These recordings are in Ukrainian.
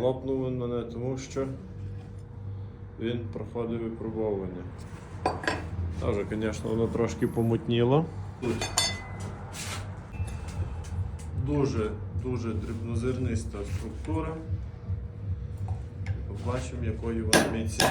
Лопнув він мене, тому що він проходив випробовування. Теж, звісно, воно трошки помутніло. Дуже, дуже дрібнозерниста структура. Побачимо, якої вона міці.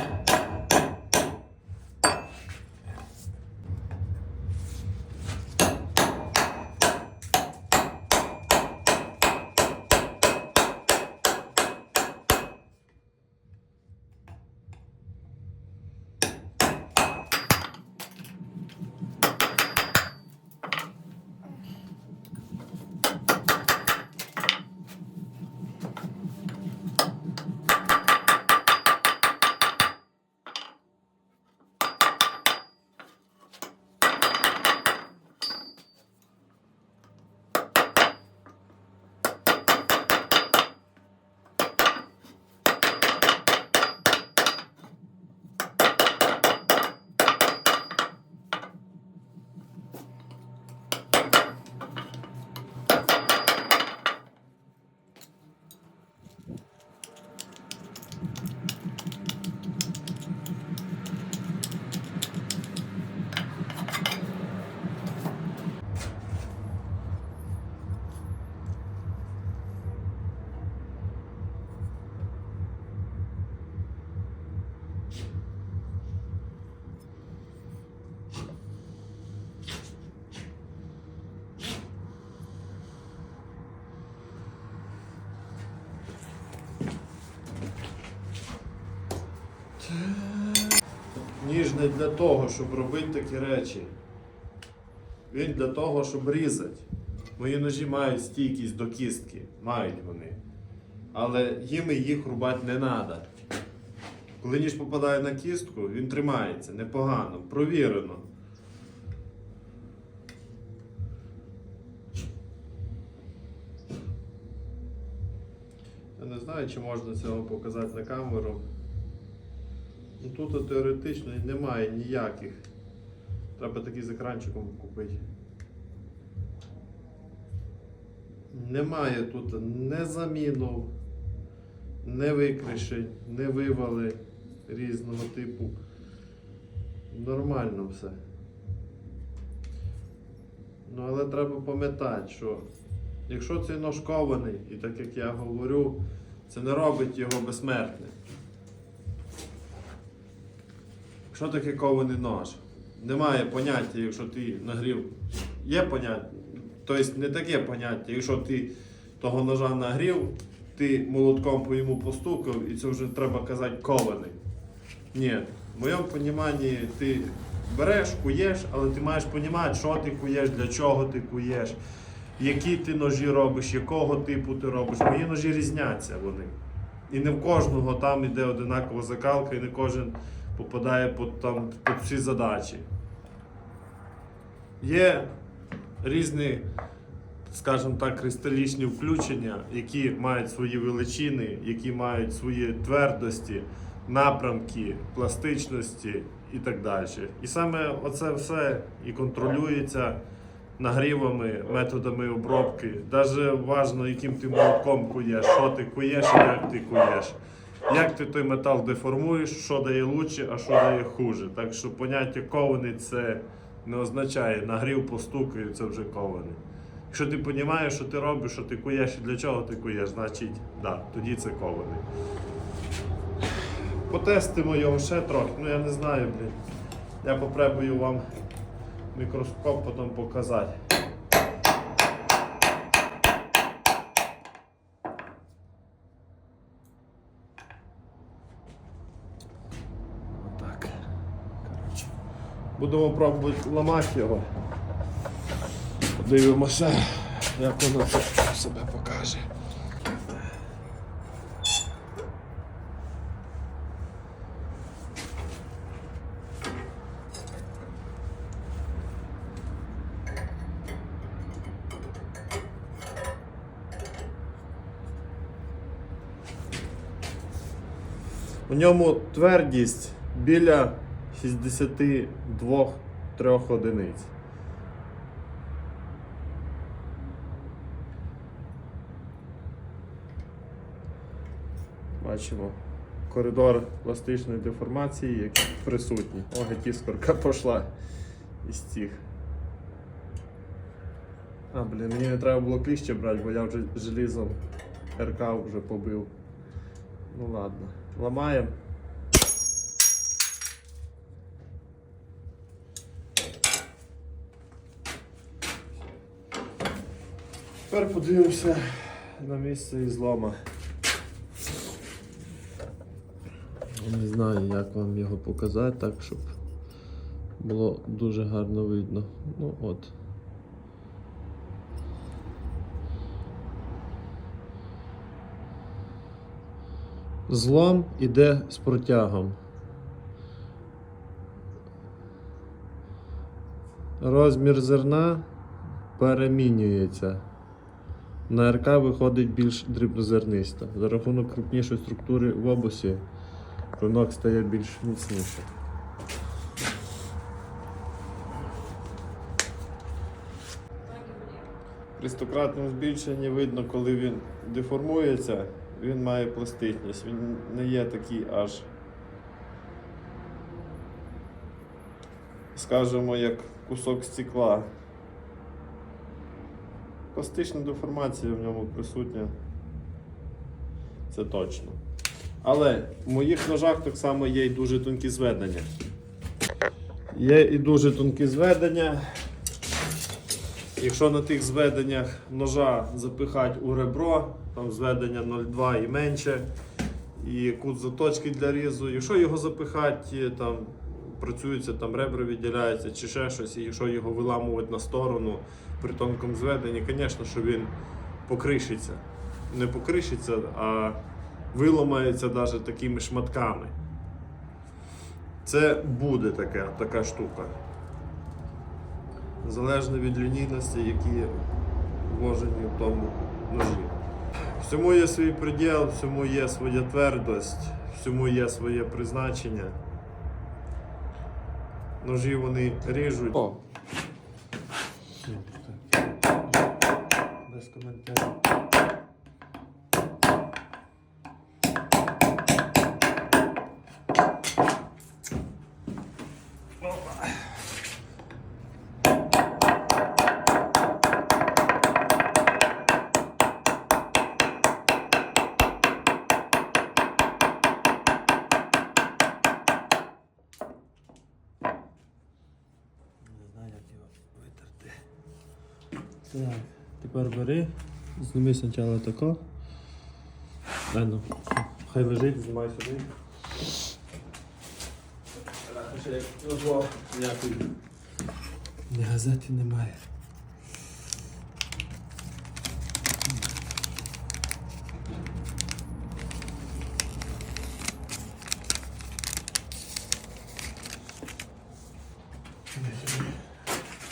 Ніж не для того, щоб робити такі речі. Він для того, щоб різати. Мої ножі мають стійкість до кістки. Мають вони. Але їм їх рубати не треба. Коли ніж попадає на кістку, він тримається непогано, провірено. Я не знаю, чи можна цього показати на камеру. Тут теоретично немає ніяких. Треба такий з екранчиком купити. Немає тут не замінов, не викришень, не вивали різного типу. Нормально все. Ну, але треба пам'ятати, що якщо цей нож кований, і так як я говорю, це не робить його безсмертним. Що таке кований нож? Немає поняття, якщо ти нагрів. Є поняття. Тобто не таке поняття, якщо ти того ножа нагрів, ти молотком по йому постукав і це вже треба казати кований. Ні. В моєму розумінні ти береш, куєш, але ти маєш розуміти, що ти куєш, для чого ти куєш, які ти ножі робиш, якого типу ти робиш. Мої ножі різняться вони. І не в кожного там іде одинакова закалка, і не кожен попадає під, там, під всі задачі. Є різні, скажімо так, кристалічні включення, які мають свої величини, які мають свої твердості, напрямки, пластичності і так далі. І саме оце все і контролюється нагрівами, методами обробки. Навіть важливо, яким ти молотком куєш, що ти куєш і як ти куєш. Як ти той метал деформуєш, що дає лучше, а що дає хуже. Так що поняття кований це не означає нагрів, постукаю, це вже кований. Якщо ти розумієш, що ти робиш, що ти куєш і для чого ти куєш, значить, да, тоді це кований. Потестимо його ще трохи, ну я не знаю, блін. Я попробую вам мікроскоп потім показати. Будемо пробувати ламати його. Подивимося, як воно себе покаже. У ньому твердість біля 62-3 одиниць. Бачимо коридор пластичної деформації, який присутній. О, гетіскорка пішла із цих. А, блін, мені не треба було кліще брати, бо я вже желізом РК вже побив. Ну ладно. Ламаємо. Тепер подивимося на місце ізлома. Не знаю, як вам його показати так, щоб було дуже гарно видно. Ну от. Злом іде з протягом. Розмір зерна перемінюється. На РК виходить більш дрібнозерниста. За рахунок крупнішої структури в обусі клинок стає більш міцнішим. При стократному збільшенні видно, коли він деформується, він має пластичність, він не є такий аж, скажімо, як кусок стекла. Пластична деформація в ньому присутня. Це точно. Але в моїх ножах так само є і дуже тонкі зведення. Є і дуже тонкі зведення. Якщо на тих зведеннях ножа запихати у ребро, там зведення 0,2 і менше, і кут заточки для різу, якщо його запихати, там працюються, там ребра відділяються чи ще щось, і якщо його виламувати на сторону при тонкому зведенні, звісно, що він покришиться. Не покришиться, а виламається навіть такими шматками. Це буде таке, така штука. Залежно від лінійності, які вложені в тому ножі. Всьому є свій приділ, всьому є своя твердость, всьому є своє призначення. Ножі вони ріжуть. О. Без коментарів. Не знаю, як його витерти. Так, тепер бери, зніми спочатку тако. Ай, ну, хай лежить, знімай сюди. Ніякої ні газети немає.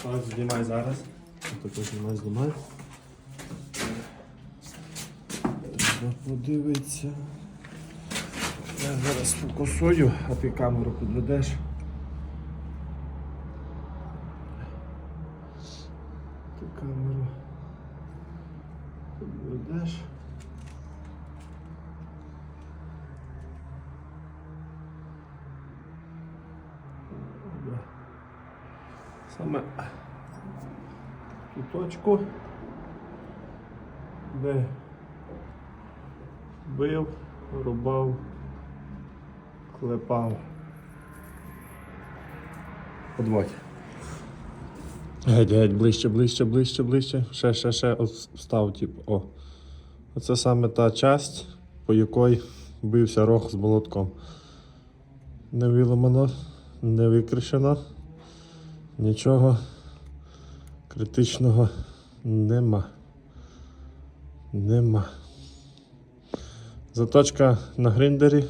Так, знімай зараз. Тако знімай, знімай. Треба подивитися. Я зараз фокусую, а ти камеру підведеш. Ти камеру підведеш. Саме ту точку, де бив, рубав, клепав. Подводь. Геть, геть, ближче, ближче, ближче, ближче. Ще, ще, ще встав, типу, о. Оце саме та часть, по якій бився рог з молотком. Не виламано, не викришено. Нічого критичного нема. Нема. Заточка на гриндері.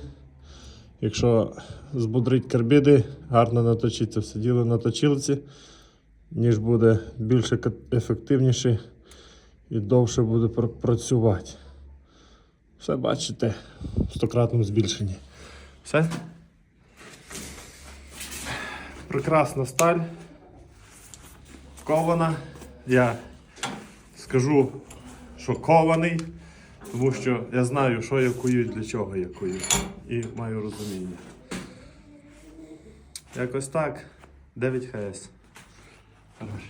Якщо збудрить карбіди, гарно наточиться все діло на точилці, ніж буде більше ефективніше і довше буде працювати. Все бачите в стократному збільшенні. Все? Прекрасна сталь. Кована. Я скажу, що кований. Тому що я знаю, що я кую і для чого я кую. І маю розуміння. Якось так. 9 ХС. Хорош.